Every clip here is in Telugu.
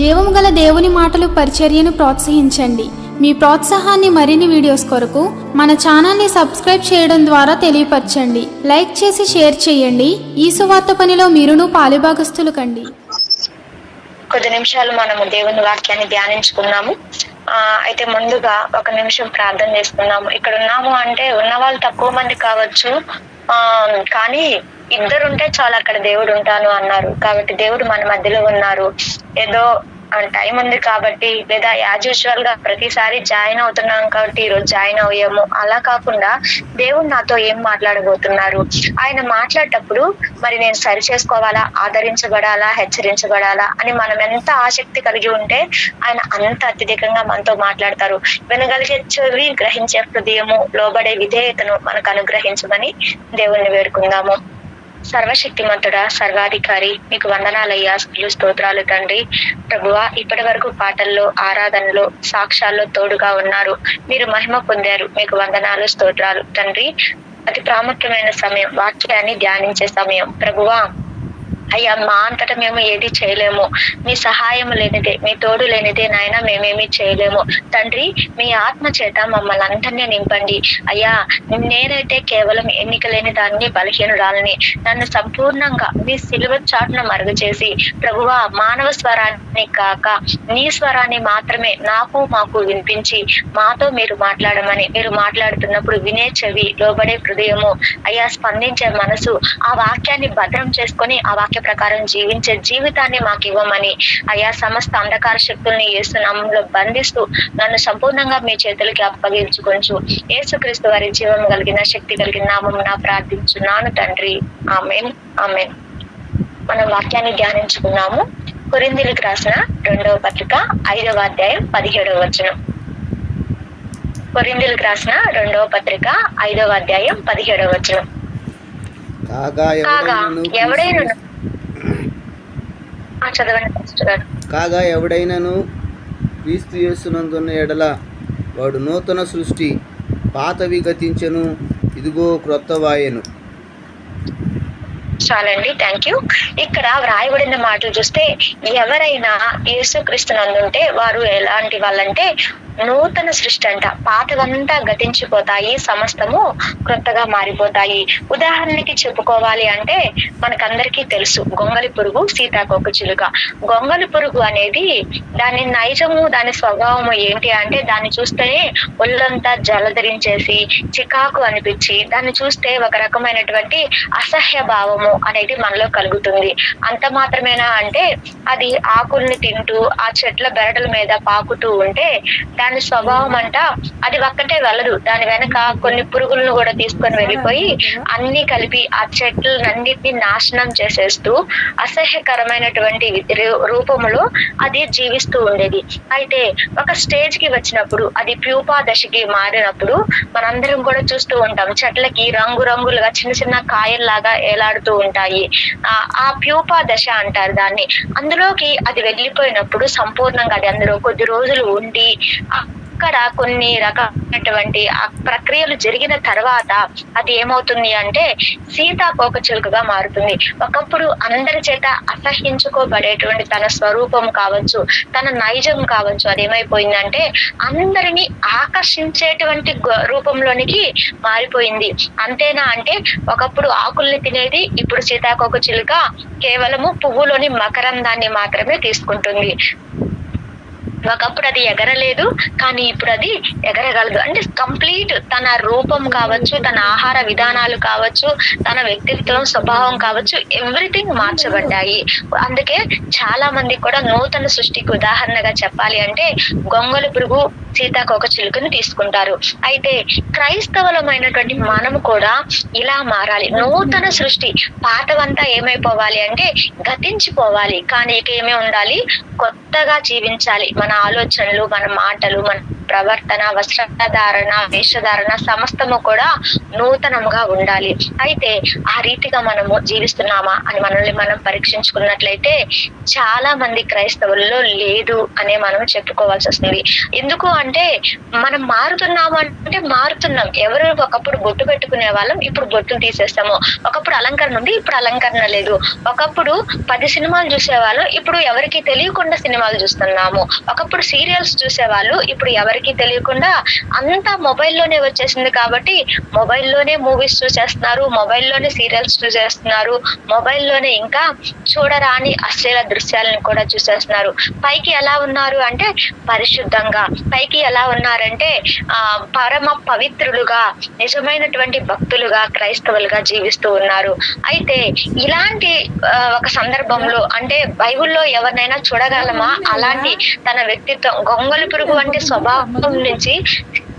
జీవము గల దేవుని మాటలు పరిచర్యను ప్రోత్సహించండి. మీ ప్రోత్సాహాన్ని మరిన్ని వీడియోస్ కొరకు మన ఛానల్ని సబ్స్క్రైబ్ చేయడం ద్వారా తెలియపరచండి. లైక్ చేసి షేర్ చేయండి. ఈ సువార్త పనిలో మీరును పాలుభాగస్తులు కండి. కొద్ది నిమిషాలు మనము దేవుని వాక్యాన్ని ధ్యానించుకున్నాము. ఆ అయితే ముందుగా ఒక నిమిషం ప్రార్థన చేసుకున్నాము ఇక్కడ ఉన్నాము అంటే ఉన్న వాళ్ళు తక్కువ మంది కావచ్చు. ఆ కానీ ఇద్దరు ఉంటే చాలు అక్కడ దేవుడు ఉంటాను అన్నారు. కాబట్టి దేవుడు మన మధ్యలో ఉన్నారు. ఏదో టైం ఉంది కాబట్టి లేదా యాజ్ యూజువల్గా ప్రతిసారి జాయిన్ అవుతున్నాం కాబట్టి ఈరోజు జాయిన్ అయ్యాము. అలా కాకుండా దేవుడు నాతో ఏం మాట్లాడబోతున్నారు? ఆయన మాట్లాడేటప్పుడు మరి నేను సరి చేసుకోవాలా? ఆదరించబడాలా? హెచ్చరించబడాలా? అని మనం ఎంత ఆసక్తి కలిగి ఉంటే ఆయన అంత అత్యధికంగా మనతో మాట్లాడతారు. వినగలిగే చెవి గ్రహించే హృదయము లోబడే విధేయతను మనకు అనుగ్రహించమని దేవుణ్ణి వేడుకుందాము. సర్వశక్తిమంతుడా సర్వాధికారి మీకు వందనాలయ్యా స్థుతులు స్తోత్రాలు తండ్రి. ప్రభువా ఇప్పటి వరకు పాటల్లో ఆరాధనలో సాక్ష్యాల్లో తోడుగా ఉన్నారు. మీరు మహిమ పొందారు. మీకు వందనాలు స్తోత్రాలు తండ్రి. అతి ప్రాముఖ్యమైన సమయం వాక్యాన్ని ధ్యానించే సమయం. ప్రభువా అయ్యా మా అంతటా మేము ఏది చేయలేము. మీ సహాయం లేనిదే మీ తోడు లేనిదే నాయన మేమేమి చేయలేము. తండ్రి మీ ఆత్మ చేత మమ్మల్ని అందరినీ నింపండి. అయ్యా నేనైతే కేవలం ఎన్నిక లేని దాన్ని బలహీనురాలని. నన్ను సంపూర్ణంగా మీ సిలువ చాటును మరుగు చేసి ప్రభువా మానవ స్వరాన్ని కాక నీ స్వరాన్ని మాత్రమే నాకు మాకు వినిపించి మాతో మీరు మాట్లాడమని మీరు మాట్లాడుతున్నప్పుడు వినే చెవి లోబడే హృదయము. అయ్యా స్పందించే మనసు ఆ వాక్యాన్ని భద్రం చేసుకొని ఆ వాక్యం ప్రకారం జీవించే జీవితాన్ని మాకు ఇవ్వమని అయా సమస్త అంధకార శక్తుల్ని ఏసునామంలో బంధిస్తూ నన్ను సంపూర్ణంగా మీ చేతులకి అప్పగించుకొంచు. యేసుక్రీస్తు వారి జీవం కలిగిన శక్తి కలిగిన నామం నా ప్రార్థించున్నాను తండ్రి. ఆమెన్. ఆమెన్. మనం వాక్యాన్ని ధ్యానించుకున్నాము. కొరిందిలకు రాసిన రెండవ పత్రిక ఐదవ అధ్యాయం పదిహేడవ వచనం. కొరిందిలకు రాసిన రెండవ పత్రిక ఐదవ అధ్యాయం పదిహేడవ వచనం. కాగా ఎవడైనా క్రీస్తు- ఆ, చదవండి పాస్టర్ గారు కాగా ఎవడైనను క్రీస్తు యేసునందున్న ఎడల వాడు నూతన సృష్టి పాతవి గతించెను ఇదిగో క్రొత్త వాయెను. చాలండి థ్యాంక్ యూ. ఇక్కడ వ్రాయబడిన మాటలు చూస్తే ఎవరైనా యేసుక్రీస్తు నందుంటే వారు ఎలాంటి వాళ్ళంటే నూతన సృష్టి అంట. పాతవంతా గతించిపోతాయి సమస్తము క్రొత్తగా మారిపోతాయి. ఉదాహరణకి చెప్పుకోవాలి అంటే మనకందరికీ తెలుసు గొంగలి పురుగు సీతాకోక చిలుక. గొంగలి పురుగు అనేది దాని నైజము దాని స్వభావము ఏంటి అంటే దాన్ని చూస్తేనే ఒళ్ళంతా జలధరించేసి చికాకు అనిపించి దాన్ని చూస్తే ఒక రకమైనటువంటి అసహ్య భావము అనేది మనలో కలుగుతుంది. అంత మాత్రమేనా అంటే అది ఆకుల్ని తింటూ ఆ చెట్ల బెరటల మీద పాకుతూ ఉంటే దాని స్వభావం అంట అది ఒక్కటే వెళ్ళదు దాని వెనక కొన్ని పురుగులను కూడా తీసుకొని వెళ్ళిపోయి అన్ని కలిపి ఆ చెట్లన్నిటిని నాశనం చేసేస్తూ అసహ్యకరమైనటువంటి రూపములో అది జీవిస్తూ ఉండేది. అయితే ఒక స్టేజ్కి వచ్చినప్పుడు అది ప్యూపా దశకి మారినప్పుడు మనందరం కూడా చూస్తూ ఉంటాం చెట్లకి రంగు రంగులుగా చిన్న చిన్న కాయల్లాగా ఏలాడుతూ ఉంటాయి. ఆ ఆ ప్యూపా దశ అంటారు దాన్ని. అందులోకి అది వెళ్ళిపోయినప్పుడు సంపూర్ణంగా అది అందులో కొద్ది రోజులు ఉండి అక్కడ కొన్ని రకమైనటువంటి ఆ ప్రక్రియలు జరిగిన తర్వాత అది ఏమవుతుంది అంటే సీతాకోక చిలుకగా మారుతుంది. ఒకప్పుడు అందరి చేత అసహించుకోబడేటువంటి తన స్వరూపం కావచ్చు తన నైజం కావచ్చు అది ఏమైపోయిందంటే అందరినీ ఆకర్షించేటువంటి రూపంలోనికి మారిపోయింది. అంతేనా అంటే ఒకప్పుడు ఆకుల్ని తినేది ఇప్పుడు సీతాకోక చిలుక కేవలము పువ్వులోని మకరందాన్ని మాత్రమే తీసుకుంటుంది. ఒకప్పుడు అది ఎగరలేదు కానీ ఇప్పుడు అది ఎగరగలదు. అంటే కంప్లీట్ తన రూపం కావచ్చు తన ఆహార విధానాలు కావచ్చు తన వ్యక్తిత్వం స్వభావం కావచ్చు ఎవ్రీథింగ్ మార్చబడ్డాయి. అందుకే చాలా మంది కూడా నూతన సృష్టికి ఉదాహరణగా చెప్పాలి అంటే గొంగలి పురుగు సీతాకోక చిలుకను తీసుకుంటారు. అయితే క్రైస్తవులమైనటువంటి మనము కూడా ఇలా మారాలి. నూతన సృష్టి పాతవంతా ఏమైపోవాలి అంటే గతించిపోవాలి. కానీ ఇక ఏమే ఉండాలి? కొత్తగా జీవించాలి. మన ఆలోచనలు మన మాటలు మన ప్రవర్తన వస్త్రధారణ వేషధారణ సమస్తము కూడా నూతనంగా ఉండాలి. అయితే ఆ రీతిగా మనము జీవిస్తున్నామా అని మనల్ని మనం పరీక్షించుకున్నట్లయితే చాలా మంది క్రైస్తవుల్లో లేదు అనే మనం చెప్పుకోవాల్సి వస్తుంది. ఎందుకు అంటే మనం మారుతున్నాము అంటే మారుతున్నాం. ఎవరు ఒకప్పుడు బొట్టు పెట్టుకునే వాళ్ళం ఇప్పుడు బొట్టులు తీసేస్తాము. ఒకప్పుడు అలంకరణ ఉంది ఇప్పుడు అలంకరణ లేదు. ఒకప్పుడు పది సినిమాలు చూసేవాళ్ళం ఇప్పుడు ఎవరికి తెలియకుండా సినిమాలు చూస్తున్నాము. ఒకప్పుడు సీరియల్స్ చూసేవాళ్ళు ఇప్పుడు ఎవరికి తెలియకుండా అంతా మొబైల్లోనే వచ్చేసింది కాబట్టి మొబైల్లోనే మూవీస్ చూసేస్తున్నారు మొబైల్లోనే సీరియల్స్ చూసేస్తున్నారు మొబైల్లోనే ఇంకా చూడరాని అశ్లీల దృశ్యాలను కూడా చూసేస్తున్నారు. పైకి ఎలా ఉన్నారు అంటే పరిశుద్ధంగా పైకి ఎలా ఉన్నారంటే ఆ పరమ పవిత్రులుగా నిజమైనటువంటి భక్తులుగా క్రైస్తవులుగా జీవిస్తూ ఉన్నారు. అయితే ఇలాంటి ఒక సందర్భంలో అంటే బైబిల్లో ఎవరినైనా చూడగలమా? అలాంటి తన వ్యక్తిత్వం గొంగళి పురుగు వంటి స్వభావం నుంచి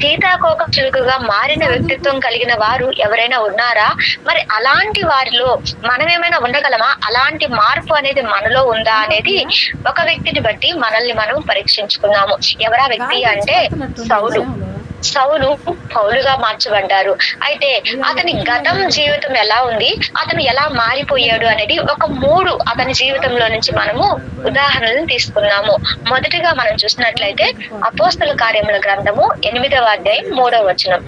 సీతాకోక చిలుకగా మారిన వ్యక్తిత్వం కలిగిన వారు ఎవరైనా ఉన్నారా? మరి అలాంటి వారిలో మనం ఏమైనా ఉండగలమా? అలాంటి మార్పు అనేది మనలో ఉందా అనేది ఒక వ్యక్తిని బట్టి మనల్ని మనం పరీక్షించుకున్నాము. ఎవరా వ్యక్తి అంటే సౌలు. సౌలు పౌలుగా మార్చబడ్డారు. అయితే అతని గతం జీవితం ఎలా ఉంది? అతను ఎలా మారిపోయాడు అనేది ఒక మూడు అతని జీవితంలో నుంచి మనము ఉదాహరణలు తీసుకున్నాము. మొదటిగా మనం చూసినట్లయితే అపోస్తల కార్యముల గ్రంథము ఎనిమిదవ అధ్యాయం మూడవ వచనం.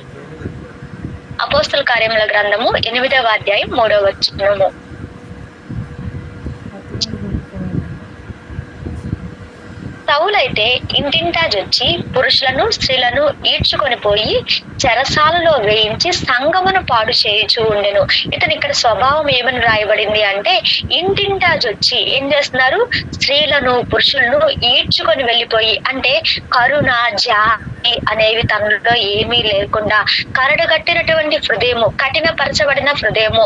అపోస్తల కార్యముల గ్రంథము ఎనిమిదవ అధ్యాయం మూడవ వచనము. సౌలైతే ఇంటింటా జొచ్చి పురుషులను స్త్రీలను ఈడ్చుకొని పోయి చెరసాలలో వేయించి సంగమును పాడు చేయుచు ఉండెను. ఇతను ఇక్కడ స్వభావం ఏమని రాయబడింది అంటే ఇంటింటా జొచ్చి ఏం చేస్తున్నారు? స్త్రీలను పురుషులను ఈడ్చుకొని వెళ్ళిపోయి అంటే కరుణ జా అనేవి తనలో ఏమీ లేకుండా కరడుగట్టినటువంటి హృదయము కఠినపరచబడిన హృదయము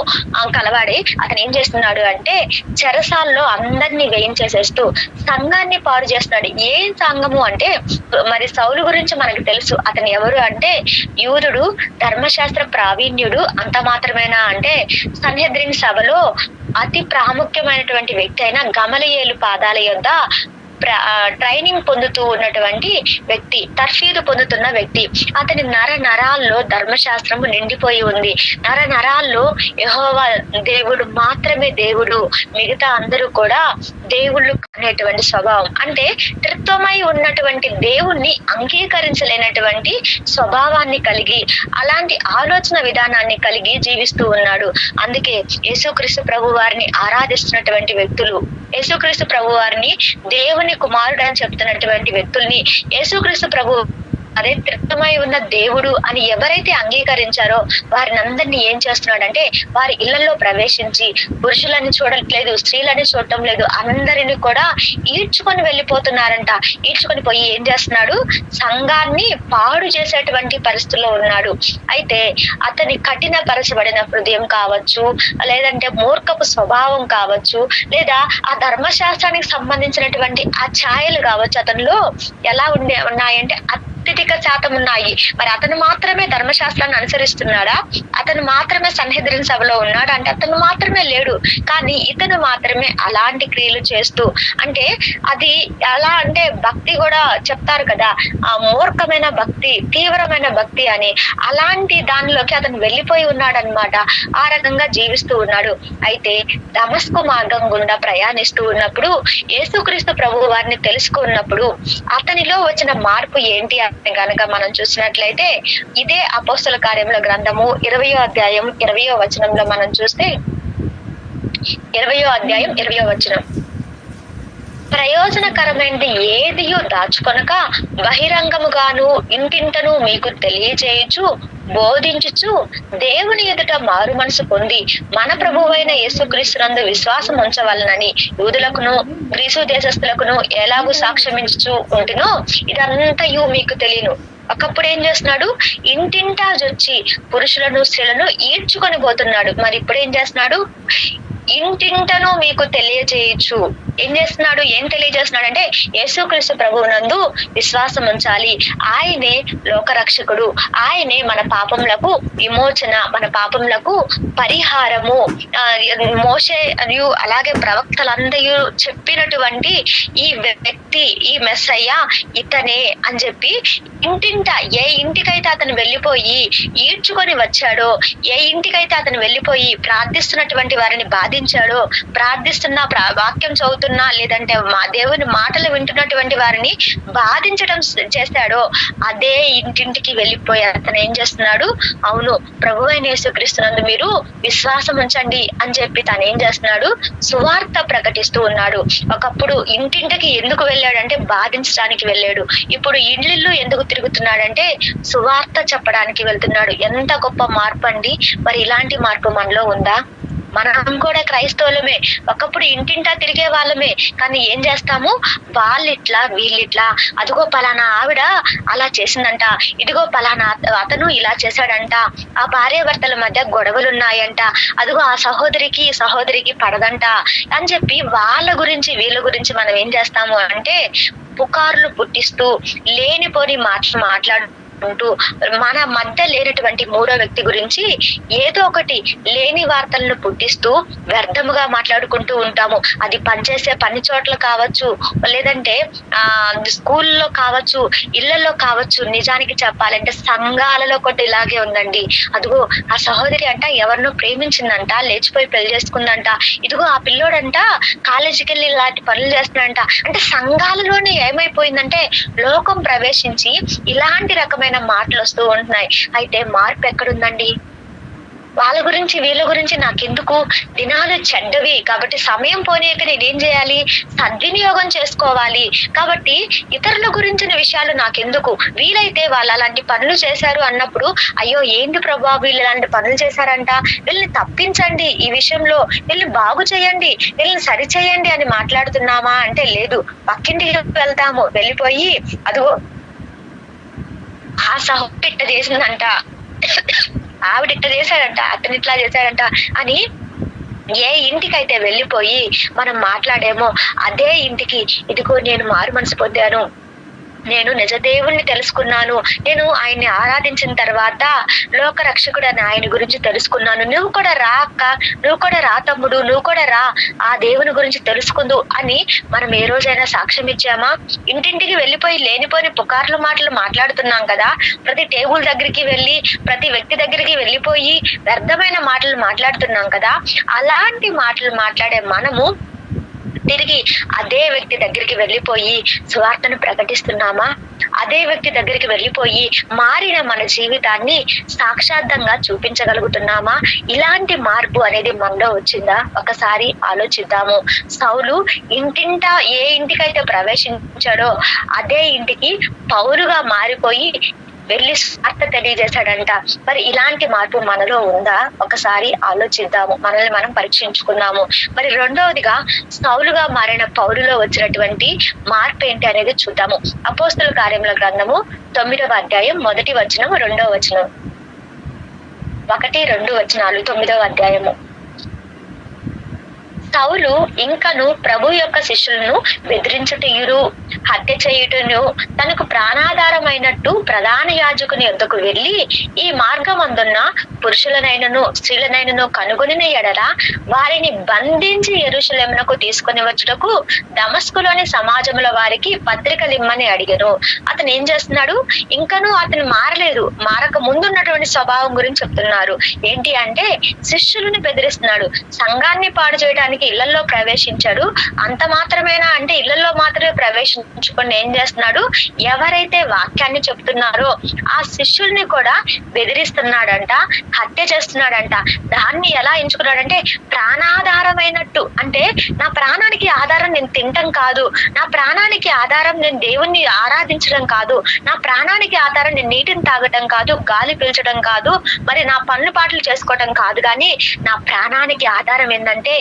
కలవాడి అతను ఏం చేస్తున్నాడు అంటే చెరసాల్లో అందరినీ వేయించేసేస్తూ సంఘాన్ని పాడు చేస్తున్నాడు. ఏం సంఘము అంటే మరి సౌలు గురించి మనకు తెలుసు. అతను ఎవరు అంటే యూదుడు ధర్మశాస్త్ర ప్రావీణ్యుడు అంత మాత్రమేనా అంటే సన్హెద్రిన్ సభలో అతి ప్రాముఖ్యమైనటువంటి వ్యక్తి అయిన గమలయేలు పాదాల యొద్ద ట్రైనింగ్ పొందుతూ ఉన్నటువంటి వ్యక్తి తర్ఫీదు పొందుతున్న వ్యక్తి. అతని నర నరాల్లో ధర్మశాస్త్రము నిండిపోయి ఉంది. నర నరాల్లో యహోవా దేవుడు మాత్రమే దేవుడు. మిగతా అందరూ కూడా దేవుళ్ళు అనేటువంటి స్వభావం. అంటే త్రిత్వమై ఉన్నటువంటి దేవుణ్ణి అంగీకరించలేనటువంటి స్వభావాన్ని కలిగి అలాంటి ఆలోచన విధానాన్ని కలిగి జీవిస్తూ ఉన్నాడు. అందుకే యేసుక్రీస్తు ప్రభు వారిని ఆరాధిస్తున్నటువంటి వ్యక్తులు యేసుక్రీస్తు ప్రభు వారిని దేవుని కుమారుడు అని చెప్తున్నటువంటి వ్యక్తుల్ని యేసుక్రీస్తు ప్రభు అదే తృప్తమై ఉన్న దేవుడు అని ఎవరైతే అంగీకరించారో వారిని అందరినీ ఏం చేస్తున్నాడంటే వారి ఇళ్ళలో ప్రవేశించి పురుషులని చూడట్లేదు స్త్రీలని చూడటం లేదు అందరిని కూడా ఈడ్చుకొని వెళ్ళిపోతున్నారంట. ఈడ్చుకొని పోయి ఏం చేస్తున్నాడు? సంఘాన్ని పాడు చేసేటువంటి పరిస్థితుల్లో ఉన్నాడు. అయితే అతని కఠినపరచబడిన హృదయం కావచ్చు లేదంటే మూర్ఖపు స్వభావం కావచ్చు లేదా ఆ ధర్మశాస్త్రానికి సంబంధించినటువంటి ఆ ఛాయలు కావచ్చు అతనిలో ఎలా ఉండే ఉన్నాయంటే అత్యధిక శాతం ఉన్నాయి. మరి అతను మాత్రమే ధర్మశాస్త్రాన్ని అనుసరిస్తున్నాడా? అతను మాత్రమే సన్నిధిన సభలో ఉన్నాడు? అంటే అతను మాత్రమే లేడు. కానీ ఇతను మాత్రమే అలాంటి క్రియలు చేస్తూ అంటే అది ఎలా అంటే భక్తి కూడా చెప్తారు కదా ఆ మూర్ఖమైన భక్తి తీవ్రమైన భక్తి అని. అలాంటి దానిలోకి అతను వెళ్ళిపోయి ఉన్నాడు అనమాట ఆ రకంగా జీవిస్తూ ఉన్నాడు. అయితే దమస్కు మార్గం గుండా ప్రయాణిస్తూ ఉన్నప్పుడు యేసుక్రీస్తు ప్రభు వారిని తెలుసుకున్నప్పుడు అతనిలో వచ్చిన మార్పు ఏంటి కనుక గనక మనం చూసినట్లయితే ఇదే అపోస్తుల కార్యముల గ్రంథము ఇరవయో అధ్యాయం ఇరవయో వచనంలో మనం చూస్తే ఇరవయో అధ్యాయం ఇరవయో వచనం. ప్రయోజనకరమైనది ఏదియో దాచుకొనక బహిరంగముగాను ఇంటింటను మీకు తెలియజేయచ్చు బోధించుచు దేవుని ఎదుట మారు మనసు పొంది మన ప్రభువైన యేసుక్రీస్తునందు విశ్వాసం ఉంచవలనని యూదులకును గ్రీసు దేశస్థులకును ఎలాగూ సాక్ష్యమించుచు ఉంటునో ఇదంతయు మీకు తెలియను. ఒకప్పుడు ఏం చేస్తున్నాడు? ఇంటింటా వచ్చి పురుషులను స్త్రీలను ఈడ్చుకొని పోతున్నాడు. మరి ఇప్పుడు ఏం చేస్తున్నాడు? ఇంటింటను మీకు తెలియజేయచ్చు. ఏం చేస్తున్నాడు? ఏం తెలియజేస్తున్నాడు అంటే యేసుక్రీస్తు ప్రభువునందు విశ్వాసం ఉంచాలి. ఆయనే లోకరక్షకుడు. ఆయనే మన పాపములకు విమోచన మన పాపములకు పరిహారము. ఆ, మోషే మరియు అలాగే ప్రవక్తలందరూ చెప్పినటువంటి ఈ వ్యక్తి ఈ మెస్సయ్య ఇతనే అని చెప్పి ఇంటింట ఏ ఇంటికైతే అతను వెళ్ళిపోయి ఈడ్చుకొని వచ్చాడో ఏ ఇంటికైతే అతను వెళ్ళిపోయి ప్రార్థిస్తున్నటువంటి వారిని బాధి ప్రార్థించాడో. ప్రార్థిస్తున్నా ప్రా- వాక్యం చదువుతున్నా లేదంటే మా దేవుని మాటలు వింటున్నటువంటి వారిని బాధించడం చేస్తాడో అదే ఇంటింటికి వెళ్ళిపోయి అతను ఏం చేస్తున్నాడు? అవును ప్రభు అయిన యేసుక్రీస్తునందు మీరు విశ్వాసం ఉంచండి అని చెప్పి తను ఏం చేస్తున్నాడు? సువార్త ప్రకటిస్తూ ఉన్నాడు. ఒకప్పుడు ఇంటింటికి ఎందుకు వెళ్ళాడంటే బాధించడానికి వెళ్ళాడు. ఇప్పుడు ఇండ్లిల్లు ఎందుకు తిరుగుతున్నాడంటే సువార్త చెప్పడానికి వెళ్తున్నాడు. ఎంత గొప్ప మార్పు అండి. మరి ఇలాంటి మార్పు మనలో ఉందా? మనం కూడా క్రైస్తవులమే. ఒకప్పుడు ఇంటింటా తిరిగే వాళ్ళమే. కానీ ఏం చేస్తాము? వాళ్ళిట్లా వీళ్ళిట్లా. అదిగో పలానా ఆవిడ అలా చేసిందంట. ఇదిగో పలానా అతను ఇలా చేశాడంట. ఆ భార్యాభర్తల మధ్య గొడవలు ఉన్నాయంట అదిగో ఆ సహోదరికి ఈ సహోదరికి పడదంట అని చెప్పి వాళ్ళ గురించి వీళ్ళ గురించి మనం ఏం చేస్తాము అంటే పుకార్లు పుట్టిస్తూ లేనిపోని మాటలు మాట్లాడు అంటూ మన మధ్య లేనటువంటి మూడో వ్యక్తి గురించి ఏదో ఒకటి లేని వార్తలను పుట్టిస్తూ వ్యర్థముగా మాట్లాడుకుంటూ ఉంటాము. అది పనిచేసే పని చోట్ల కావచ్చు లేదంటే ఆ స్కూల్లో కావచ్చు ఇళ్ళలో కావచ్చు నిజానికి చెప్పాలంటే సంఘాలలో కొట్టి ఇలాగే ఉందండి. అదిగో ఆ సహోదరి అంట ఎవరినో ప్రేమించిందంట లేచిపోయి పెళ్ళి చేసుకుందంట. ఇదిగో ఆ పిల్లోడంట కాలేజీకి వెళ్ళి ఇలాంటి పనులు చేస్తున్నాడంట. అంటే సంఘాలలోనే ఏమైపోయిందంటే లోకం ప్రవేశించి ఇలాంటి రకమైన మాటలు వస్తూ ఉంటున్నాయి. అయితే మార్పు ఎక్కడుందండి? వాళ్ళ గురించి వీళ్ళ గురించి నాకెందుకు? దినాలు చెడ్డవి. కాబట్టి సమయం పోనీయక నేనేం చేయాలి? సద్వినియోగం చేసుకోవాలి. కాబట్టి ఇతరుల గురించిన విషయాలు నాకెందుకు? వీలైతే వాళ్ళు అలాంటి పనులు చేశారు అన్నప్పుడు అయ్యో ఏంటి ప్రభా వీళ్ళు ఇలాంటి పనులు చేశారంట? వీళ్ళని తప్పించండి ఈ విషయంలో. వీళ్ళని బాగు చేయండి. వీళ్ళని సరిచేయండి అని మాట్లాడుతున్నామా? అంటే లేదు. పక్కింటికి వెళ్తాము. వెళ్ళిపోయి అదిగో ఆ సహోదరి ఇట్ట చేసిందంట. ఆవిడ ఇట్ట చేశాడంట అతను ఇట్లా చేశాడంట అని ఏ ఇంటికైతే వెళ్ళిపోయి మనం మాట్లాడేమో అదే ఇంటికి ఇదిగో నేను మారు మనసు పొందాను. నేను నిజ దేవుణ్ణి తెలుసుకున్నాను. నేను ఆయన్ని ఆరాధించిన తర్వాత లోక రక్షకుడు అని ఆయన గురించి తెలుసుకున్నాను. నువ్వు కూడా రా అక్క. నువ్వు కూడా రా తమ్ముడు. నువ్వు కూడా రా. ఆ దేవుని గురించి తెలుసుకుందు అని మనం ఏ రోజైనా సాక్ష్యం ఇచ్చామా? ఇంటింటికి వెళ్ళిపోయి లేనిపోని పుకార్లు మాటలు మాట్లాడుతున్నాం కదా. ప్రతి టేబుల్ దగ్గరికి వెళ్ళి ప్రతి వ్యక్తి దగ్గరికి వెళ్ళిపోయి వ్యర్థమైన మాటలు మాట్లాడుతున్నాం కదా. అలాంటి మాటలు మాట్లాడే మనము తిరిగి అదే వ్యక్తి దగ్గరికి వెళ్ళిపోయి సువార్తను ప్రకటిస్తున్నామా? అదే వ్యక్తి దగ్గరికి వెళ్ళిపోయి మారిన మన జీవితాన్ని సాక్షాత్తంగా చూపించగలుగుతున్నామా? ఇలాంటి మార్పు అనేది మనలో వచ్చిందా? ఒకసారి ఆలోచిద్దాము. సౌలు ఇంటింట ఏ ఇంటికైతే ప్రవేశించాడో అదే ఇంటికి పౌరుగా మారిపోయి వెళ్ళి స్వార్థ తెలియజేశాడంట. మరి ఇలాంటి మార్పు మనలో ఉందా? ఒకసారి ఆలోచిద్దాము. మనల్ని మనం పరీక్షించుకుందాము. మరి రెండవదిగా సౌలుగా మారిన పౌరులో వచ్చినటువంటి మార్పు ఏంటి అనేది చూద్దాము. అపోస్తుల కార్యముల గ్రంథము తొమ్మిదవ అధ్యాయం మొదటి వచనం రెండవ వచనం. ఒకటి రెండు వచనాలు తొమ్మిదవ అధ్యాయము. సౌలు ఇంకను ప్రభు యొక్క శిష్యులను బెదిరించుటయురు హత్య చేయుటను తనకు ప్రాణాధారమైనట్టు ప్రధాన యాజకుని యొద్దకు వెళ్ళి ఈ మార్గం అందున్న పురుషులనైనను స్త్రీలనైనను కనుగొనిన ఎడల వారిని బంధించి ఎరుషులెమునకు తీసుకొని వచ్చుటకు దమస్కులోని సమాజంలో వారికి పత్రికలు ఇమ్మని అడిగారు అతను ఏం చేస్తున్నాడు? ఇంకనూ అతను మారలేదు. మారక ముందున్నటువంటి స్వభావం గురించి చెప్తున్నారు. ఏంటి అంటే శిష్యులను బెదిరిస్తున్నాడు. సంఘాన్ని పాడు చేయడానికి ఇళ్ళలో ప్రవేశించాడు. అంత మాత్రమేనా? అంటే ఇళ్ళలో మాత్రమే ప్రవేశించుకొని ఏం చేస్తున్నాడు? ఎవరైతే వాక్యాన్ని చెప్తున్నారో ఆ శిష్యుల్ని కూడా బెదిరిస్తున్నాడంట హత్య చేస్తున్నాడంట. దాన్ని ఎలా ఎంచుకున్నాడంటే ప్రాణాధారమైనట్టు. అంటే నా ప్రాణానికి ఆధారం నేను తినటం కాదు. నా ప్రాణానికి ఆధారం నేను దేవుణ్ణి ఆరాధించడం కాదు. నా ప్రాణానికి ఆధారం నేను నీటిని తాగటం కాదు గాలి పీల్చడం కాదు. మరి నా పనులు పాటలు చేసుకోవటం కాదు. కానీ నా ప్రాణానికి ఆధారం ఏంటంటే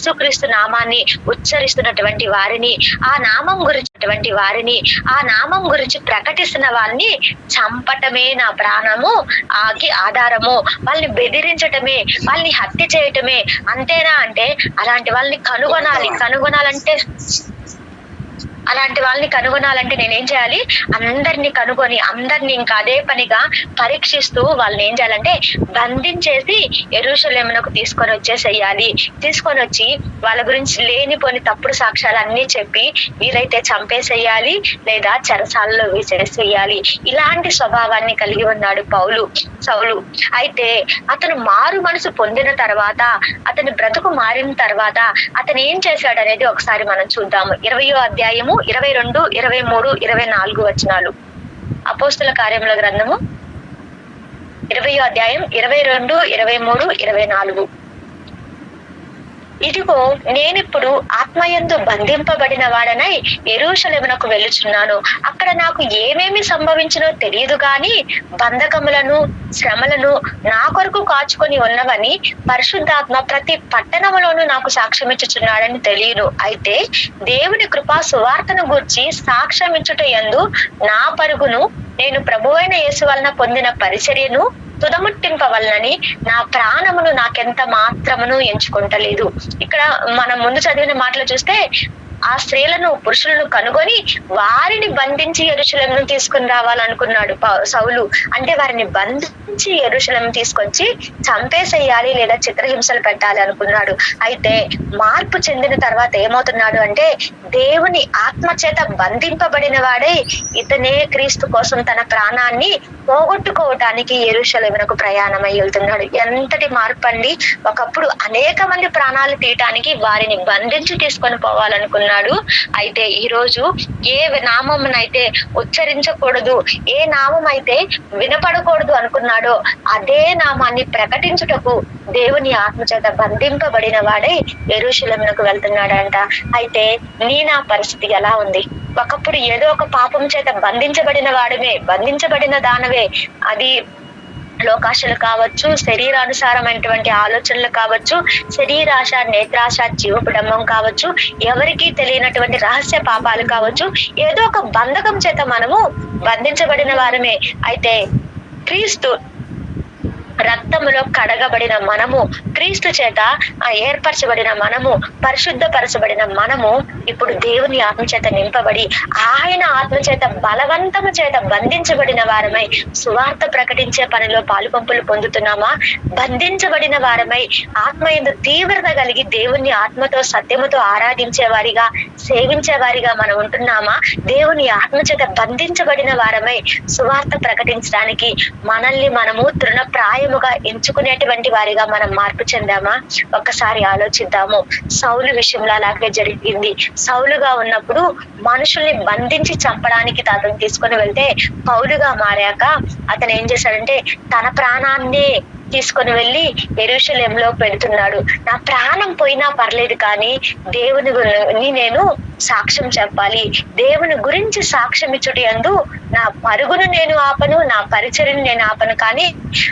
యేసుక్రీస్తు నామాన్ని ఉచ్చరిస్తున్నటువంటి వారిని ఆ నామం గురించినటువంటి వారిని ఆ నామం గురించి ప్రకటిస్తున్న వారిని చంపటమే నా ప్రాణము ఆకి ఆధారము. వాళ్ళని బెదిరించటమే వాళ్ళని హత్య చేయటమే అంతేనా అంటే అలాంటి వాళ్ళని కనుగొనాలి. కనుగొనాలంటే అలాంటి వాళ్ళని కనుగొనాలంటే నేనేం చేయాలి? అందరినీ కనుగొని అందరినీ ఇంకా అదే పనిగా పరీక్షిస్తూ వాళ్ళని ఏం చేయాలంటే బంధించేసి ఎరుషలేమునకు తీసుకొని వచ్చేసేయాలి. తీసుకొని వచ్చి వాళ్ళ గురించి లేనిపోని తప్పుడు సాక్ష్యాలు అన్ని చెప్పి వీలైతే చంపేసేయాలి లేదా చెరసాలలో వేసేసేయాలి. ఇలాంటి స్వభావాన్ని కలిగి ఉన్నాడు పౌలు సౌలు. అయితే అతను మారు మనసు పొందిన తర్వాత అతని బ్రతుకు మారిన తర్వాత అతను ఏం చేశాడు అనేది ఒకసారి మనం చూద్దాము. ఇరవయో అధ్యాయము ఇరవై రెండు ఇరవై మూడు ఇరవై నాలుగు వచనాలు. అపోస్తుల కార్యముల గ్రంథము ఇరవయో అధ్యాయం ఇరవై రెండు ఇరవై మూడు ఇరవై నాలుగు. ఇదిగో నేనిప్పుడు ఆత్మయందు బంధింపబడిన వాడనై ఎరుషలేమునకు వెళ్ళుచున్నాను. అక్కడ నాకు ఏమేమి సంభవించినో తెలియదు గాని బంధకములను శ్రమలను నా కొరకు కాచుకొని ఉన్నవని పరిశుద్ధాత్మ ప్రతి పట్టణములోనూ నాకు సాక్ష్యం ఇచ్చుచున్నాడని తెలియను. అయితే దేవుని కృపా సువార్తను గూర్చి సాక్ష్యం ఇచ్చుట యందు నా పరుగును నేను ప్రభువైన యేసు వలన పొందిన పరిచర్యను తుదముట్టింపవలనని నా ప్రాణమును నాకెంత మాత్రమును ఎంచుకుంటలేదు. ఇక్కడ మనం ముందు చదివిన మాటలు చూస్తే ఆ స్త్రీలను పురుషులను కనుగొని వారిని బంధించి ఎరుశలను తీసుకుని రావాలనుకున్నాడు సౌలు. అంటే వారిని బంధించి ఎరుశలం తీసుకొచ్చి చంపేసేయాలి లేదా చిత్రహింసలు పెట్టాలి అనుకున్నాడు. అయితే మార్పు చెందిన తర్వాత ఏమవుతున్నాడు అంటే దేవుని ఆత్మ చేత బంధింపబడిన వాడే ఇతనే క్రీస్తు కోసం తన ప్రాణాన్ని పోగొట్టుకోవటానికి ఎరుశలమునకు ప్రయాణమై వెళ్తున్నాడు. ఎంతటి మార్పు అండి? ఒకప్పుడు అనేక మంది ప్రాణాలు తీయటానికి వారిని బంధించి తీసుకొని పోవాలనుకున్నాడు అయితే ఈ రోజు ఏ నామమునైతే ఉచ్చరించకూడదు ఏ నామం అయితే వినపడకూడదు అనుకున్నాడో అదే నామాన్ని ప్రకటించుటకు దేవుని ఆత్మ చేత బంధింపబడిన వాడై ఎరుశలంకు వెళ్తున్నాడంట. అయితే నీ నా పరిస్థితి ఎలా ఉంది? ఒకప్పుడు ఏదో ఒక పాపం చేత బంధించబడిన వాడమే బంధించబడిన దానవే. అది లోకాశలు కావచ్చు శరీరానుసారమైనటువంటి ఆలోచనలు కావచ్చు శరీరాశ నేత్రాశ జీవపుడంబం కావచ్చు ఎవరికి తెలియనటువంటి రహస్య పాపాలు కావచ్చు ఏదో ఒక బంధకం చేత మనము బంధించబడిన వారమే. అయితే క్రీస్తు రక్తములో కడగబడిన మనము క్రీస్తు చేత ఏర్పరచబడిన మనము పరిశుద్ధపరచబడిన మనము ఇప్పుడు దేవుని ఆత్మ చేత నింపబడి ఆయన ఆత్మ చేత బలవంతము చేత బంధించబడిన వారమై సువార్త ప్రకటించే పనిలో పాలుపంపులు పొందుతున్నామా? బంధించబడిన వారమై ఆత్మ ఎందు తీవ్రత కలిగి దేవుని ఆత్మతో సత్యముతో ఆరాధించే వారిగా సేవించే వారిగా మనం ఉంటున్నామా? దేవుని ఆత్మ చేత బంధించబడిన వారమై సువార్త ప్రకటించడానికి మనల్ని మనము తృణప్రాయం తృణప్రాయముగా ఎంచుకునేటువంటి వారిగా మనం మార్పు చెందామా? ఒక్కసారి ఆలోచిద్దాము. సౌలు విషయంలో అలాగే జరిగింది. సౌలుగా ఉన్నప్పుడు మనుషుల్ని బంధించి చంపడానికి అతను తీసుకొని వెళ్తే పౌలుగా మారాక అతను ఏం చేశాడంటే తన ప్రాణాన్ని తీసుకొని వెళ్ళి ఎరుషలేంలో పెడుతున్నాడు. నా ప్రాణం పోయినా పర్లేదు కానీ దేవుని గురించి నేను సాక్ష్యం చెప్పాలి. దేవుని గురించి సాక్ష్యం ఇచ్చుటి అందు నా పరుగును నేను ఆపను నా పరిచర్ని నేను ఆపను కానీ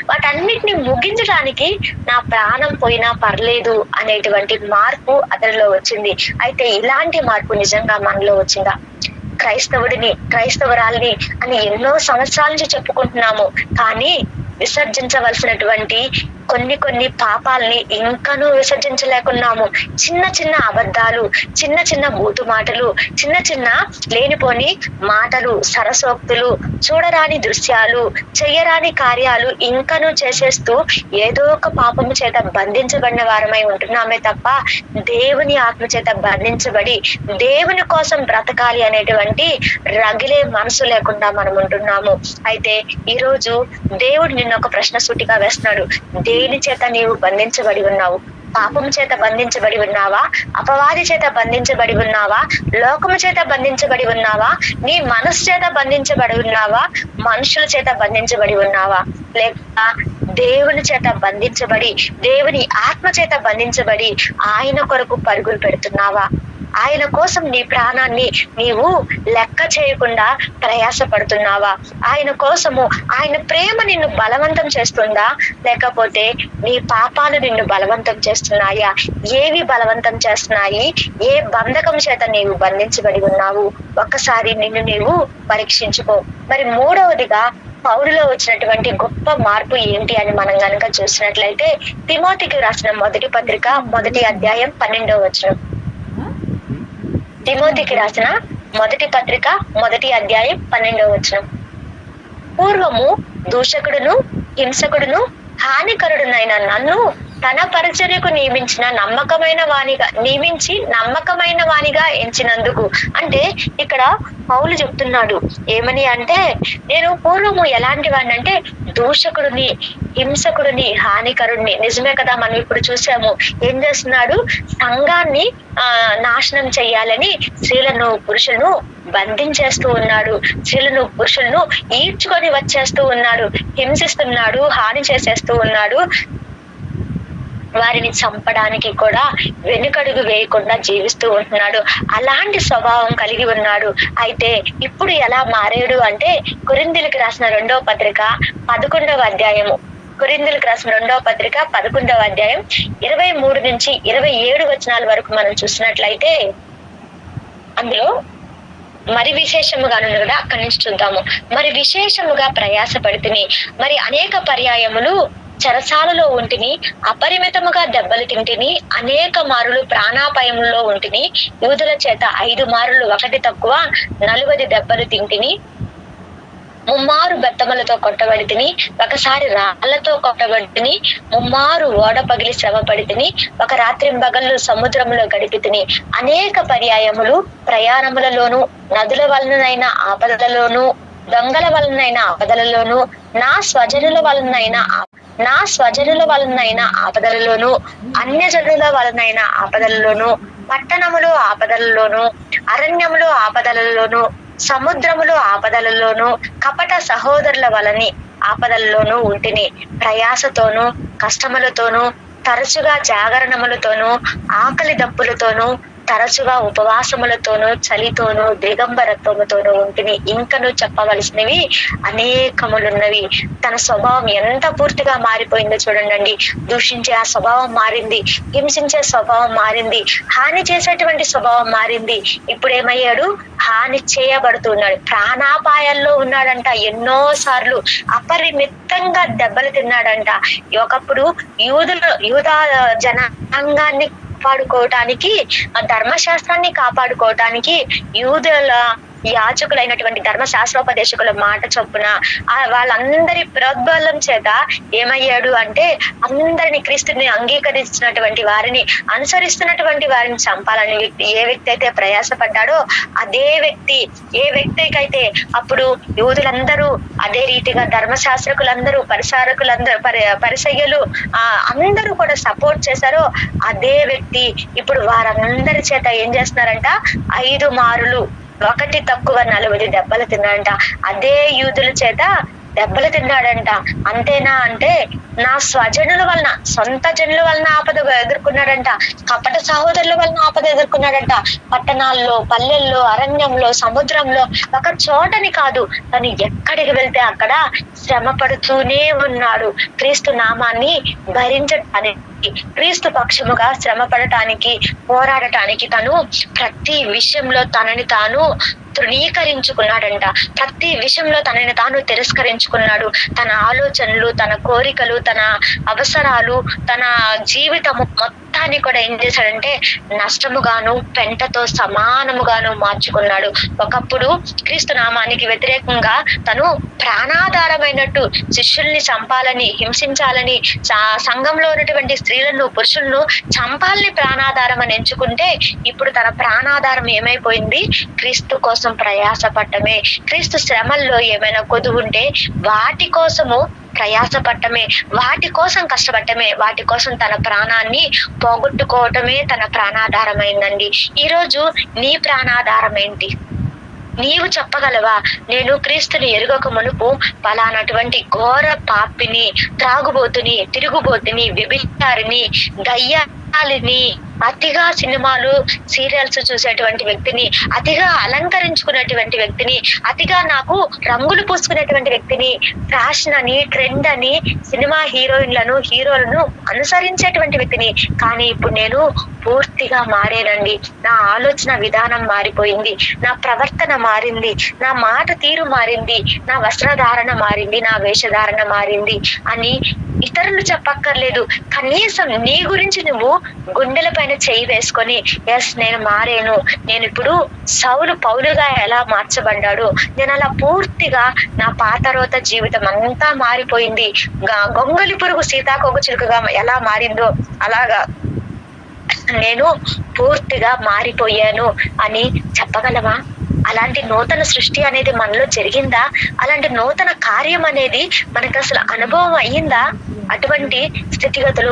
వాటన్నిటిని ముగించడానికి నా ప్రాణం పోయినా పర్లేదు అనేటువంటి మార్పు అతనిలో వచ్చింది. అయితే ఇలాంటి మార్పు నిజంగా మనలో వచ్చిందా? క్రైస్తవుడిని క్రైస్తవురాల్ని అని ఎన్నో సంవత్సరాల నుంచి చెప్పుకుంటున్నాము. కానీ విసర్జించవలసినటువంటి కొన్ని కొన్ని పాపాలని ఇంకనూ విసర్జించలేకున్నాము. చిన్న చిన్న అబద్ధాలు చిన్న చిన్న బూతు మాటలు చిన్న చిన్న లేనిపోని మాటలు సరసోక్తులు చూడరాని దృశ్యాలు చెయ్యరాని కార్యాలు ఇంకనూ చేసేస్తూ ఏదో ఒక పాపము చేత బంధించబడిన వారమై ఉంటున్నామే తప్ప దేవుని ఆత్మ చేత బంధించబడి దేవుని కోసం బ్రతకాలి అనేటువంటి రగిలే మనసు లేకుండా మనం ఉంటున్నాము. అయితే ఈ రోజు దేవుడు నిన్న ఒక ప్రశ్న సూటిగా వేస్తున్నాడు. దేని చేత నీవు బంధించబడి ఉన్నావు? పాపం చేత బంధించబడి ఉన్నావా? అపవాది చేత బంధించబడి ఉన్నావా? లోకము చేత బంధించబడి ఉన్నావా? నీ మనసు చేత బంధించబడి ఉన్నావా? మనుషుల చేత బంధించబడి ఉన్నావా? లేక దేవుని చేత బంధించబడి దేవుని ఆత్మ చేత బంధించబడి ఆయన కొరకు పరుగులు పెడుతున్నావా? ఆయన కోసం నీ ప్రాణాన్ని నీవు లెక్క చేయకుండా ప్రయాసపడుతున్నావా? ఆయన కోసము ఆయన ప్రేమ నిన్ను బలవంతం చేస్తుందా? లేకపోతే నీ పాపాలు నిన్ను బలవంతం చేస్తున్నాయా? ఏవి బలవంతం చేస్తున్నాయి? ఏ బంధకం చేత నీవు బంధించబడి ఉన్నావు? ఒక్కసారి నిన్ను నీవు పరీక్షించుకో. మరి మూడవదిగా పౌరులో వచ్చినటువంటి గొప్ప మార్పు ఏంటి అని మనం కనుక చూసినట్లయితే తిమోతికి రాసిన మొదటి పత్రిక మొదటి అధ్యాయం పన్నెండవ వచనం. తిమోతికి రాసిన మొదటి పత్రిక మొదటి అధ్యాయం పన్నెండవ వచనం. పూర్వము దూషకుడును హింసకుడును హానికరుడునైన నన్ను తన పరిచర్యకు నియమించిన నమ్మకమైన వానిగా నియమించి నమ్మకమైన వానిగా ఎంచినందుకు. అంటే ఇక్కడ పౌలు చెప్తున్నాడు ఏమని అంటే నేను పూర్వము ఎలాంటి వాడిని అంటే దూషకుడిని హింసకుడిని హానికరుణ్ణి. నిజమే కదా మనం ఇప్పుడు చూసాము. ఏం చేస్తున్నాడు? సంఘాన్ని ఆ నాశనం చేయాలని స్త్రీలను పురుషులను బంధించేస్తూ ఉన్నాడు. స్త్రీలను పురుషులను ఈడ్చుకొని వచ్చేస్తూ ఉన్నాడు. హింసిస్తున్నాడు హాని చేసేస్తూ ఉన్నాడు. వారిని చంపడానికి కూడా వెనుకడుగు వేయకుండా జీవిస్తూ ఉంటున్నాడు. అలాంటి స్వభావం కలిగి ఉన్నాడు. అయితే ఇప్పుడు ఎలా మారాడు అంటే కురిందులకు రాసిన రెండవ పత్రిక పదకొండవ అధ్యాయము. కురిందులకు రాసిన రెండవ పత్రిక పదకొండవ అధ్యాయం ఇరవై మూడు నుంచి ఇరవై ఏడు వచనాల వరకు మనం చూసినట్లయితే అందులో మరి విశేషముగా ఉంది కదా అక్కడి నుంచి చూద్దాము. మరి విశేషముగా ప్రయాసపడితిని. మరి అనేక పర్యాయములు చెరసాలలో ఉంటిని అపరిమితముగా దెబ్బలు తింటిని అనేక మారులు ప్రాణాపాయంలో ఉంటిని యూదుల చేత ఐదు మారులు ఒకటి తక్కువ నలువది దెబ్బలు తింటిని ముమ్మారు బెత్తములతో కొట్టబడితిని ఒకసారి రాళ్ళతో కొట్టబడితిని ముమ్మారు ఓడ పగిలి శ్రమపడితిని ఒక రాత్రి బగళ్ళు సముద్రంలో గడిపితిని. అనేక పర్యాయములు ప్రయాణములలోను నదుల వలనైన ఆపదలలోను దొంగల వలనైన ఆపదలలోను నా స్వజనుల వలనైన ఆ- నా స్వజనుల వలనైన ఆపదలలోను అన్యజనుల వలనైన ఆపదలలోను పట్టణములు ఆపదలలోను అరణ్యములు ఆపదలలోను సముద్రములు ఆపదలలోను కపట సహోదరుల వలని ఆపదలలోనూ ఉంటిని. ప్రయాసతోనూ కష్టములతోనూ తరచుగా జాగరణములతోనూ ఆకలి దప్పులతోనూ తరచుగా ఉపవాసములతోనూ చలితోనూ దిగంబరత్వముతోనూ ఉంటిని ఇంకను చెప్పవలసినవి అనేకములున్నవి. తన స్వభావం ఎంత పూర్తిగా మారిపోయిందో చూడండి దూషించే ఆ స్వభావం మారింది. హింసించే స్వభావం మారింది. హాని చేసేటువంటి స్వభావం మారింది. ఇప్పుడు ఏమయ్యాడు హాని చేయబడుతున్నాడు. ప్రాణాపాయాల్లో ఉన్నాడంట ఎన్నో సార్లు అపరిమితంగా దెబ్బలు తిన్నాడంట. ఒకప్పుడు యూదులు యూదా జనాంగాన్ని కాపాడుకోవటానికి ఆ ధర్మశాస్త్రాన్ని కాపాడుకోవటానికి యూదుల యాచకులైనటువంటి ధర్మశాస్త్రోపదేశకుల మాట చొప్పున ఆ వాళ్ళందరి ప్రోద్బలం చేత ఏమయ్యాడు అంటే అందరిని క్రీస్తుని అంగీకరించినటువంటి వారిని అనుసరిస్తున్నటువంటి వారిని చంపాలని వ్యక్తి ఏ వ్యక్తి అయితే ప్రయాసపడ్డాడో అదే వ్యక్తి ఏ వ్యక్తికైతే అప్పుడు యూదులందరూ అదే రీతిగా ధర్మశాస్త్రకులందరూ పరిసారకులందరూ పరి పరిసయ్యలు ఆ అందరూ కూడా సపోర్ట్ చేశారో అదే వ్యక్తి ఇప్పుడు వారందరి చేత ఏం చేస్తున్నారంట? ఐదు మారులు ఒకటి తక్కువ నలభై దెబ్బలు తిన్నాడంట. అదే యూదుల చేత దెబ్బలు తిన్నాడంట. అంతేనా అంటే నా స్వజనుల వలన సొంత జనుల వలన ఆపద ఎదుర్కొన్నాడంట. కపట సహోదరుల వలన ఆపద ఎదుర్కొన్నాడంట. పట్టణాల్లో పల్లెల్లో అరణ్యంలో సముద్రంలో ఒక చోటని కాదు తను ఎక్కడికి వెళ్తే అక్కడ శ్రమ పడుతూనే ఉన్నాడు. క్రీస్తు నామాన్ని భరించడానికి క్రీస్తు పక్షముగా శ్రమ పడటానికి పోరాడటానికి తను ప్రతి విషయంలో తనని తాను తృణీకరించుకున్నాడంట. ప్రతి విషయంలో తనని తాను తిరస్కరించుకున్నాడు. తన ఆలోచనలు తన కోరికలు తన అవసరాలు తన జీవితము మొత్తాన్ని కూడా ఏం చేశాడంటే నష్టముగాను పెంటతో సమానముగాను మార్చుకున్నాడు. ఒకప్పుడు క్రీస్తు నామానికి వ్యతిరేకంగా తను ప్రాణాధారమైనట్టు శిష్యుల్ని చంపాలని హింసించాలని సంఘంలో ఉన్నటువంటి స్త్రీలను పురుషులను చంపాలని ప్రాణాధారం అని ఎంచుకుంటే ఇప్పుడు తన ప్రాణాధారం ఏమైపోయింది? క్రీస్తు కోసం ప్రయాసపడటమే. క్రీస్తు శ్రమల్లో ఏమైనా కొదువుంటే వాటి కోసము ప్రయాసపడటమే. వాటి కోసం కష్టపడటమే. వాటి కోసం తన ప్రాణాన్ని పోగొట్టుకోవటమే తన ప్రాణాధారమైందండి. ఈరోజు నీ ప్రాణాధారం ఏంటి? నీవు చెప్పగలవా? నేను క్రీస్తుని ఎరుగక మునుపు పలానటువంటి ఘోర పాపిని త్రాగుబోతుని తిరుగుబోతుని వ్యభిచారిని గయ్యాలిని అతిగా సినిమాలు సీరియల్స్ చూసేటువంటి వ్యక్తిని అతిగా అలంకరించుకునేటువంటి వ్యక్తిని అతిగా నాకు రంగులు పూసుకునేటువంటి వ్యక్తిని ఫ్యాషన్ అని ట్రెండ్ అని సినిమా హీరోయిన్లను హీరోలను అనుసరించేటువంటి వ్యక్తిని. కానీ ఇప్పుడు నేను పూర్తిగా మారేనండి. నా ఆలోచన విధానం మారిపోయింది. నా ప్రవర్తన మారింది. నా మాట తీరు మారింది. నా వస్త్రధారణ మారింది. నా వేషధారణ మారింది అని ఇతరులు చెప్పక్కర్లేదు. కనీసం నీ గురించి నువ్వు గుండెల పైన చేయి వేసుకొని ఎస్ నేను మారాను. నేను ఇప్పుడు సౌలు పౌలుగా ఎలా మార్చబడ్డాడు నేను అలా పూర్తిగా నా పాతరోత జీవితం అంతా మారిపోయింది. గొంగలి పురుగు సీతాకోక చిలుకగా ఎలా మారిందో అలాగా నేను పూర్తిగా మారిపోయాను అని చెప్పగలమా అలాంటి నూతన సృష్టి అనేది మనలో జరిగిందా? అలాంటి నూతన కార్యం అనేది మనకు అసలు అనుభవం అయ్యిందా? అటువంటి స్థితిగతులు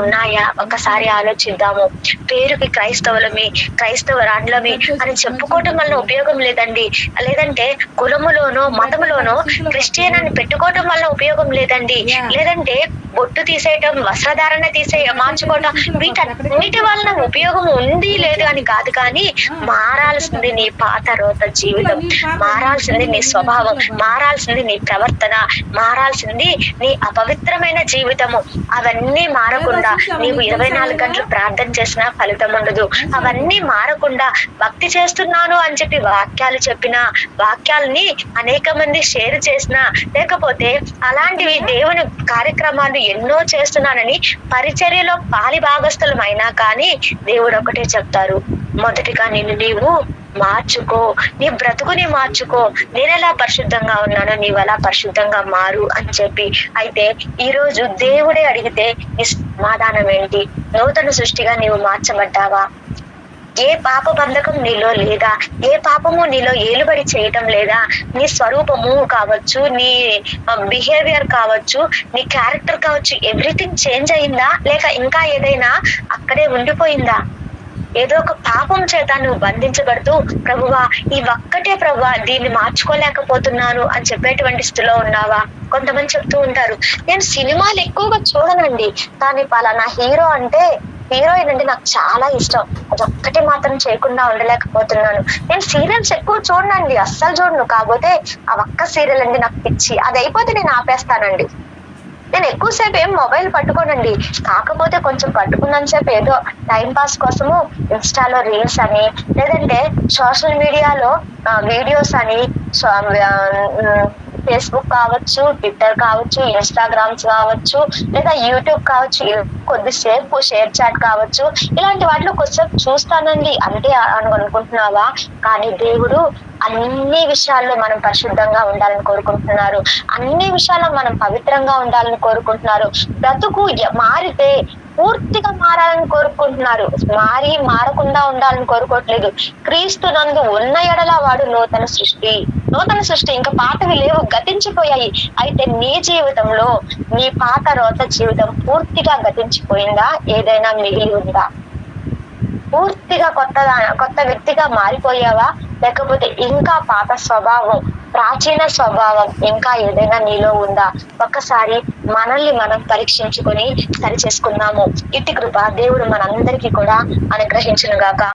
ఉన్నాయా? ఒక్కసారి ఆలోచిద్దాము. పేరుకి క్రైస్తవులమి క్రైస్తవరాండ్లమి అని చెప్పుకోవటం వల్ల ఉపయోగం లేదండి. లేదంటే కులములోనో మతములోనో క్రిస్టియన్ అని పెట్టుకోవటం వల్ల ఉపయోగం లేదండి. లేదంటే బొట్టు తీసేయటం వస్త్రధారణ తీసే మార్చుకోవటం వీటన్నిటి వలన ఉపయోగం ఉంది లేదు అని కాదు కానీ మారాల్సింది నీ పాత రోత జీవితం. మారాల్సింది నీ స్వభావం. మారాల్సింది నీ ప్రవర్తన. మారాల్సింది నీ అపవిత్రమైన జీవితము. అవన్నీ మారకుండా నీవు ఇరవై నాలుగు గంటలు ప్రార్థన చేసినా ఫలితం ఉండదు. అవన్నీ మారకుండా భక్తి చేస్తున్నాను అని చెప్పి వాక్యాలు చెప్పిన వాక్యాలని అనేక మంది షేర్ చేసిన లేకపోతే అలాంటివి దేవుని కార్యక్రమాలు ఎన్నో చేస్తున్నానని పరిచర్యలో పాలి భాగస్థలం అయినా కానీ దేవుడు ఒకటే చెప్తారు. మొదటిగా నిన్ను నీవు మార్చుకో నీ బ్రతుకుని మార్చుకో. నేనెలా పరిశుద్ధంగా ఉన్నానో నీవు అలా పరిశుద్ధంగా మారు అని చెప్పి. అయితే ఈ రోజు దేవుడే అడిగితే నీ సమాధానం ఏంటి? నూతన సృష్టిగా నీవు మార్చబడ్డావా? ఏ పాప బంధకం నీలో లేదా? ఏ పాపము నీలో ఏలుబడి చేయటం లేదా? నీ స్వరూపము కావచ్చు నీ బిహేవియర్ కావచ్చు నీ క్యారెక్టర్ కావచ్చు ఎవ్రీథింగ్ చేంజ్ అయిందా? లేక ఇంకా ఏదైనా అక్కడే ఉండిపోయిందా? ఏదో ఒక పాపం చేత నువ్వు బంధించబడుతూ ప్రభువా ఈ ఒక్కటే ప్రభువా దీన్ని మార్చుకోలేకపోతున్నాను అని చెప్పేటువంటి స్థితిలో ఉన్నావా? కొంతమంది చెప్తూ ఉంటారు నేను సినిమాలు ఎక్కువగా చూడనండి కానీ పలానా హీరో అంటే హీరోయిన్ అంటే నాకు చాలా ఇష్టం. అది ఒక్కటి మాత్రం చేయకుండా ఉండలేకపోతున్నాను. నేను సీరియల్స్ ఎక్కువ చూడనండి అస్సలు చూడను. కాకపోతే ఆ ఒక్క సీరియల్ అండి నాకు పిచ్చి. అది అయిపోతే నేను ఆపేస్తానండి. నేను ఎక్కువసేపు ఏం మొబైల్ పట్టుకోనండి. కాకపోతే కొంచెం పట్టుకున్నాను సేపు ఏదో టైం పాస్ కోసము ఇన్స్టాలో రీల్స్ అని లేదంటే సోషల్ మీడియాలో వీడియోస్ అని ఫేస్బుక్ కావచ్చు ట్విట్టర్ కావచ్చు ఇన్స్టాగ్రామ్స్ కావచ్చు లేదా యూట్యూబ్ కావచ్చు కొద్దిసేపు షేర్ చాట్ కావచ్చు ఇలాంటి వాటిలో కొద్దిసేపు చూస్తానండి. అంటే అని అనుకుంటున్నావా? కానీ దేవుడు అన్ని విషయాల్లో మనం పరిశుద్ధంగా ఉండాలని కోరుకుంటున్నారు. అన్ని విషయాల్లో మనం పవిత్రంగా ఉండాలని కోరుకుంటున్నారు. బ్రతుకు మారితే పూర్తిగా మారాలని కోరుకుంటున్నారు. మారి మారకుండా ఉండాలని కోరుకోవట్లేదు. క్రీస్తు నందు ఉన్న ఎడల వాడు నూతన సృష్టి. నూతన సృష్టి. ఇంకా పాతవి లేవు. గతించిపోయాయి. అయితే నీ జీవితంలో నీ పాత రోత జీవితం పూర్తిగా గతించిపోయిందా? ఏదైనా మిగిలి ఉందా? పూర్తిగా కొత్త కొత్త వ్యక్తిగా మారిపోయావా? లేకపోతే ఇంకా పాత స్వభావం ప్రాచీన స్వభావం ఇంకా ఏదైనా నీలో ఉందా? ఒక్కసారి మనల్ని మనం పరీక్షించుకొని సరి చేసుకుందాము. ఇట్టి కృప దేవుడు మనందరికీ కూడా అనుగ్రహించను గాక